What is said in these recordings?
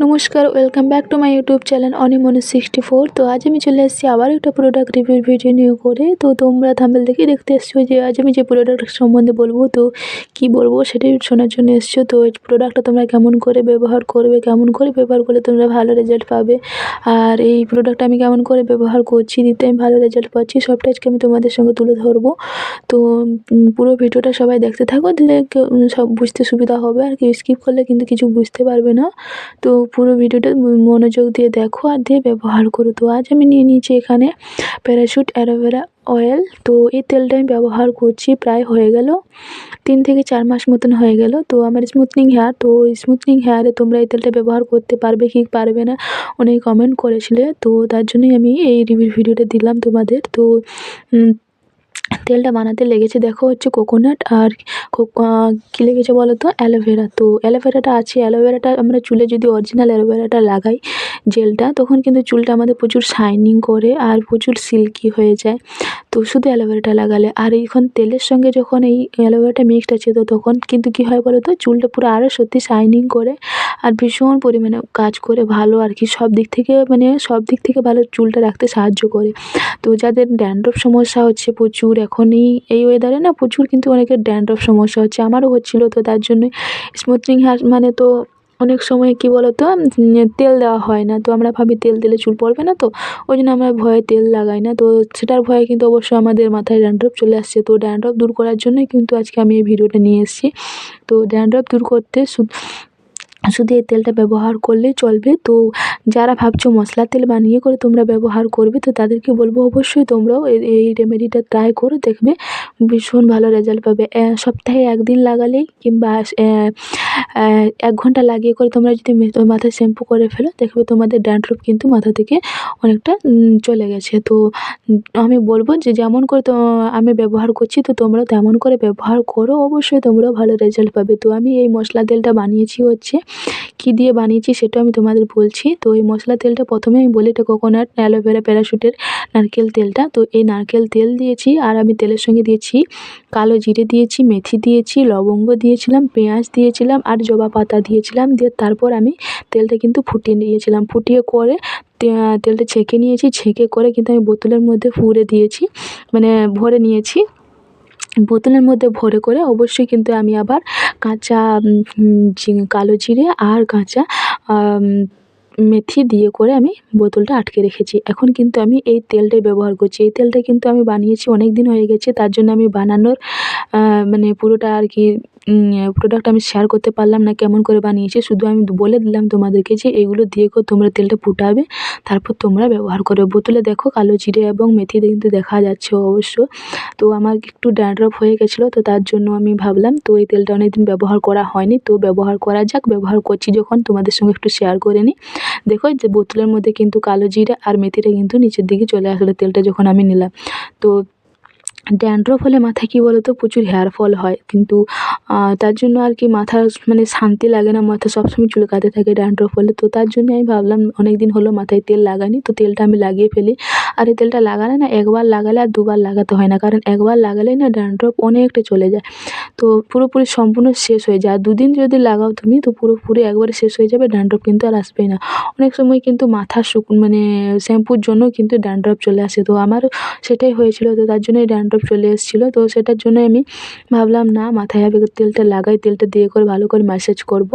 নমস্কার welcome back to my YouTube channel অনিমনি sixty four তো আজ আমি চলে এসেছি আবার একটা প্রোডাক্ট রিভিউ ভিডিও নিয়ে করে। তো তোমরা থাম্বেল দেখে দেখতে এসছো যে আজ আমি যে প্রোডাক্ট সম্বন্ধে বলব, তো কি বলব সেটাই শোনার জন্য এসছো। তো এই প্রোডাক্টটা তোমরা কেমন করে ব্যবহার করবে, কেমন করে ব্যবহার করলে তোমরা ভালো রেজাল্ট পাবে, আর এই প্রোডাক্টটা আমি কেমন করে ব্যবহার করছি, দিতে আমি ভালো রেজাল্ট পাচ্ছি, সবটা আজকে আমি তোমাদের সঙ্গে তুলে ধরবো। তো পুরো ভিডিওটা সবাই দেখতে থাকো, দিলে সব বুঝতে সুবিধা হবে, আর কেউ স্কিপ করলে কিন্তু কিছু বুঝতে পারবে না। তো পুরো ভিডিওটা মনোযোগ দিয়ে দেখো আর দিয়ে ব্যবহার করো। তো আজ আমি নিয়ে নিয়েছি এখানে প্যারাশুট অ্যালোভেরা অয়েল তো এই তেলটা আমি ব্যবহার করছি, প্রায় হয়ে গেল। তিন থেকে চার মাস মতন হয়ে গেল। তো আমার স্মুথনিং হেয়ার তো স্মুথনিং হেয়ারে তোমরা এই তেলটা ব্যবহার করতে পারবে কি পারবে না অনেক কমেন্ট করেছিলে। তো তার জন্যই আমি এই রিভিউ ভিডিওটা দিলাম তোমাদের। তো তেলটা বানাতে লেগেছে, দেখো হচ্ছে কোকোনাট আর কো- লেগেছে বলো তো অ্যালোভেরা তো অ্যালোভেরাটা আছে। অ্যালোভেরাটা আমরা চুলে যদি অরিজিনাল অ্যালোভেরাটা লাগাই জেলটা তখন কিন্তু চুলটা আমাদের প্রচুর শাইনিং করে আর প্রচুর সিল্কি হয়ে যায়। তো শুধু অ্যালোভেরাটা লাগালে। আর এখন তেলের সঙ্গে যখন এই অ্যালোভেরাটা মিক্সড আছে, তো তখন কিন্তু কী হয় বলো তো চুলটা পুরো আরও সত্যি শাইনিং করে আর ভীষণ পরিমাণে কাজ করে ভালো আর কি, সব দিক থেকে মানে সব দিক থেকে ভালো চুলটা রাখতে সাহায্য করে। তো যাদের ড্যান্ড্রফ সমস্যা হচ্ছে প্রচুর, এখনই এই ওয়েদারে না প্রচুর কিন্তু অনেকের ড্যান্ড্রফ সমস্যা হচ্ছে। আমারও হচ্ছিল তো তার জন্যই স্মুথনিং হেয়ার মানে তো অনেক সময় কি বলো তো তেল দেওয়া হয় না। তো আমরা ভাবি তেল দিলে চুল পড়বে না তো, ওই জন্য আমরা ভয়ে তেল লাগাই না। তো সেটার ভয়ে কিন্তু অবশ্যই আমাদের মাথায় ড্যান্ড্রফ চলে আসছে। তো ড্যান্ড্রফ দূর করার জন্যই কিন্তু আজকে আমি এই ভিডিওটা নিয়ে এসেছি। তো ড্যান্ড্রফ দূর করতে শুধু এই তেলটা ব্যবহার করলেই চলবে। তো যারা ভাবছ মশলার তেল বানিয়ে করে তোমরা ব্যবহার করবে, তো তাদেরকে বলব অবশ্যই তোমরাও এই- রেমেডিটা ট্রাই করো, দেখবে ভীষণ ভালো রেজাল্ট পাবে। সপ্তাহে একদিন লাগালেই কিংবা এক ঘণ্টা লাগিয়ে করে তোমরা যদি মাথায় শ্যাম্পু করে ফেলো, দেখবে তোমাদের ড্যান্ড্রফ কিন্তু মাথা থেকে অনেকটা চলে গেছে। তো আমি বলব যে যেমন করে তো, আমি ব্যবহার করছি, তো তোমরাও তেমন করে ব্যবহার করো, অবশ্যই তোমরাও ভালো রেজাল্ট পাবে। তো আমি এই মশলা তেলটা বানিয়েছি হচ্ছে কী দিয়ে বানিয়েছি সেটাও আমি তোমাদের বলছি। তো এই মশলা তেলটা প্রথমে আমি বলি এটা কোকোনাট অ্যালোভেরা প্যারাশুটের নারকেল তেলটা। তো এই নারকেল তেল দিয়েছি আর আমি তেলের সঙ্গে দিয়েছি কালো জিরে দিয়েছি, মেথি দিয়েছি, লবঙ্গ দিয়েছিলাম, পেঁয়াজ দিয়েছিলাম আর জবা পাতা দিয়েছিলাম। দিয়ে তারপর আমি তেলটা কিন্তু ফুটিয়ে নিয়েছিলাম। ফুটিয়ে করে তেলটা ছেঁকে নিয়েছি। ছেঁকে করে কিন্তু আমি বোতলের মধ্যে ফুরে দিয়েছি। মানে ভরে নিয়েছি। বোতলের মধ্যে ভরে করে অবশ্যই কিন্তু আমি আবার কাঁচা কালো জিরে আর কাঁচা মেথি দিয়ে করে আমি বোতলটা আটকে রেখেছি। এখন কিন্তু আমি এই তেলটাই ব্যবহার করছি। এই তেলটা কিন্তু আমি বানিয়েছি অনেক দিন হয়ে গেছে। তার জন্য আমি বানানোর মানে পুরোটা আর কি প্রোডাক্ট আমি শেয়ার করতে পারলাম না, কেমন করে বানিয়েছি, শুধু আমি বলে দিলাম তোমাদেরকে যে এগুলো দিয়ে করে তোমরা তেলটা ফুটাবে, তারপর তোমরা ব্যবহার করবে। বোতলে দেখো কালো জিরে এবং মেথি কিন্তু দেখা যাচ্ছে অবশ্য। তো আমার একটু ড্যান্ড্রফ হয়ে গেছিল, তো তার জন্য আমি ভাবলাম, তো এই তেলটা অনেকদিন ব্যবহার করা হয়নি, তো ব্যবহার করা যাক, ব্যবহার করছি যখন, তোমাদের সঙ্গে একটু শেয়ার করে নিই। দেখো যে বোতলের মধ্যে কিন্তু কালো জিরে আর মেথিটা কিন্তু নিচের দিকে চলে আসলো তেলটা যখন আমি নিলাম। তো ড্যান্ড্রফ হলে মাথায় কী বলো তো প্রচুর হেয়ার ফল হয়। কিন্তু তার জন্য আর কি মাথা মানে শান্তি লাগে না। মাথা সবসময় চুলকাতে থাকে ড্যান্ড্রফ হলে। তো তার জন্য আমি ভাবলাম অনেক দিন হলো মাথায় তেল লাগানি তো তেলটা আমি লাগিয়ে ফেলি। আর এই তেলটা লাগালে না, একবার লাগালে আর দুবার লাগাতে হয় না। কারণ একবার লাগালেই না ড্যান্ড্রফ অনেকটা চলে যায়। তো পুরোপুরি সম্পূর্ণ শেষ হয়ে যায়। আর দুদিন যদি লাগাও তুমি, তো পুরোপুরি একবারে শেষ হয়ে যাবে। ড্যান্ড্রফ কিন্তু আর আসবেই না। অনেক সময় কিন্তু মাথা শুক মানে শ্যাম্পুর জন্য কিন্তু ড্যান্ড্রফ চলে আসে। তো আমারও সেটাই হয়েছিল। তো তার জন্যই ড্যান্ড্রফ চলে এসেছিল। তো সেটার জন্য আমি ভাবলাম, না, মাথায় আগে তেলটা লাগাই, তেলটা দিয়ে করে ভালো করে ম্যাসাজ করব।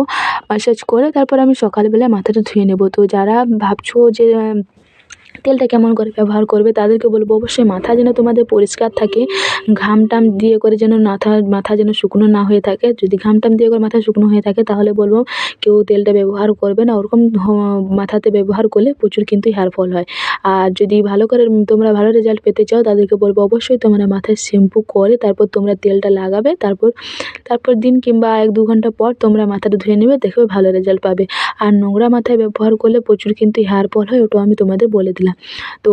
ম্যাসাজ করে তারপর আমি সকালবেলা মাথাটা ধুয়ে নেব। তো যারা ভাবছ যে তেলটা কেমন করে ব্যবহার করবে তাদেরকে বলব অবশ্যই মাথা যেন তোমাদের পরিষ্কার থাকে, ঘাম টাম দিয়ে করে যেন মাথা মাথা যেন শুকনো না হয়ে থাকে। যদি ঘাম টাম দিয়ে করে মাথা শুকনো হয়ে থাকে তাহলে বলব কেউ তেলটা ব্যবহার করবে না। ওরকম মাথাতে ব্যবহার করলে প্রচুর কিন্তু হেয়ার ফল হয়। আর যদি ভালো করে তোমরা ভালো রেজাল্ট পেতে চাও তাদেরকে বলব অবশ্যই তোমরা মাথায় শ্যাম্পু করে তারপর তোমরা তেলটা লাগাবে, তারপর তারপর দিন কিংবা এক দু ঘণ্টা পর তোমরা মাথাটা ধুয়ে নেবে, দেখবে ভালো রেজাল্ট পাবে। আর নোংরা মাথায় ব্যবহার করলে প্রচুর কিন্তু হেয়ার ফল হয়, ওটাও আমি তোমাদের বলে দিলাম। দিলাম তো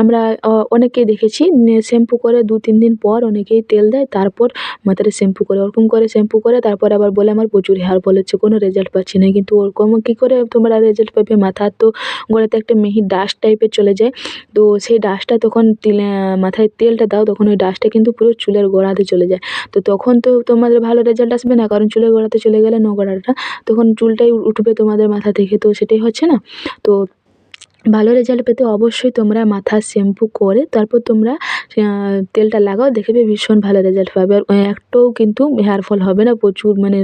আমরা, অ, অনেককেই দেখেছি শ্যাম্পু করে দু, তিন দিন পর অনেকেই তেল দেয়, তারপর মাথাটা শ্যাম্পু করে, ওরকম করে শ্যাম্পু করে, তারপর আবার বলে আমার প্রচুর হেয়ার ফল হচ্ছে, কোনো রেজাল্ট পাচ্ছি না। কিন্তু ওরকম কী করে তোমরা রেজাল্ট পাবে? মাথার তো গোড়াতে একটা মিহি ডাস্ট টাইপের চলে যায়। তো, সেই ডাস্টটা তখন তিলে, মাথায় তেলটা দাও, তখন ওই ডাস্টটা কিন্তু পুরো চুলের গোড়াতে চলে যায়। তো তখন তো তোমাদের ভালো রেজাল্ট আসবে না, কারণ চুলের গোড়াতে চলে গেলে নোংরাটা তখন চুলটাই উঠবে তোমাদের মাথা থেকে, তো সেটাই হচ্ছে না। তো ভালো রেজাল্ট পেতে অবশ্যই তোমরা মাথা শ্যাম্পু করে তারপর তোমরা তেলটা লাগাও, দেখবে ভীষণ ভালো রেজাল্ট পাবে। আর একটাও কিন্তু হেয়ার ফল হবে না, প্রচুর মানে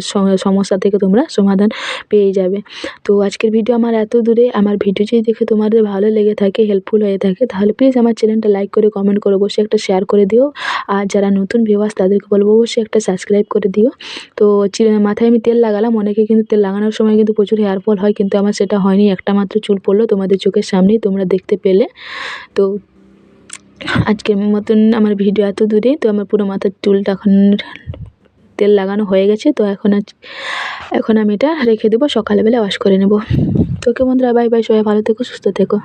সমস্যা থেকে তোমরা সমাধান পেয়ে যাবে। তো আজকের ভিডিও আমার এত দূরে। আমার ভিডিও যদি দেখে তোমাদের ভালো লেগে থাকে হেল্পফুল হয়ে থাকে, তাহলে প্লিজ আমার চ্যানেলটা লাইক করে কমেন্ট করে অবশ্যই একটা শেয়ার করে দিও। আর যারা নতুন ভিউয়ার্স তাদেরকে বলব অবশ্যই একটা সাবস্ক্রাইব করে দিও। তো মাথায় আমি তেল লাগালাম, অনেকে কিন্তু তেল লাগানোর সময় কিন্তু প্রচুর হেয়ার ফল হয়, কিন্তু আমার সেটা হয়নি। একটা মাত্র চুল পড়ল, তোমাদের চোখের সামনেই তোমরা দেখতে পেলে। তো আজকের মতন আমার ভিডিও এত দূরেই তো আমার পুরো মাথার চুলটা এখন তেল লাগানো হয়ে গেছে। তো এখন আজ, এখন আমি এটা রেখে দেবো, সকালবেলা ওয়াশ করে নেব। তোকে বন্ধুরা বাই বাই সবাই ভালো থেকো, সুস্থ থেকো।